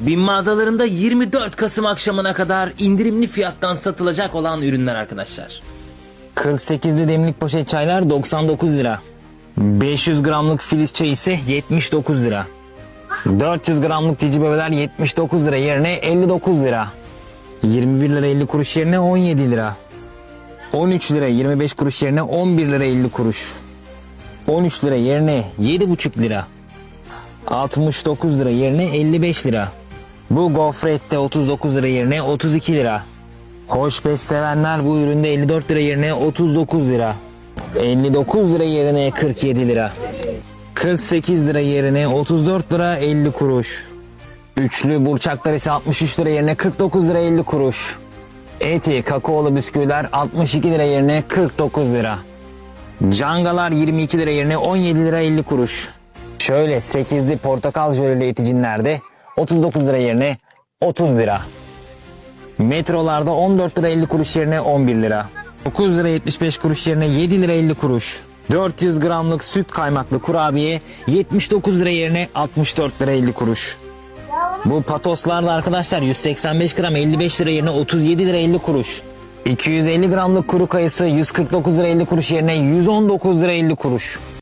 Bin mağazalarında 24 Kasım akşamına kadar indirimli fiyattan satılacak olan ürünler arkadaşlar. 48'li demlik poşet çaylar 99 lira. 500 gramlık filiz çay ise 79 lira. 400 gramlık cici bebeler 79 lira yerine 59 lira. 21 lira 50 kuruş yerine 17 lira. 13 lira 25 kuruş yerine 11 lira 50 kuruş. 13 lira yerine 7,5 lira. 69 lira yerine 55 lira. Bu gofrette 39 lira yerine 32 lira. Hoş beş sevenler bu üründe 54 lira yerine 39 lira. 59 lira yerine 47 lira. 48 lira yerine 34 lira 50 kuruş. Üçlü burçaklar ise 63 lira yerine 49 lira 50 kuruş. Eti kakaolu bisküviler 62 lira yerine 49 lira. Cangalar 22 lira yerine 17 lira 50 kuruş. Şöyle 8'li portakal jöleli eticinlerde 39 lira yerine 30 lira. Metrolarda 14 lira 50 kuruş yerine 11 lira. 9 lira 75 kuruş yerine 7 lira 50 kuruş. 400 gramlık süt kaymaklı kurabiye 79 lira yerine 64 lira 50 kuruş. Bu patoslarda arkadaşlar 185 gram 55 lira yerine 37 lira 50 kuruş. 250 gramlık kuru kayısı 149 lira 50 kuruş yerine 119 lira 50 kuruş.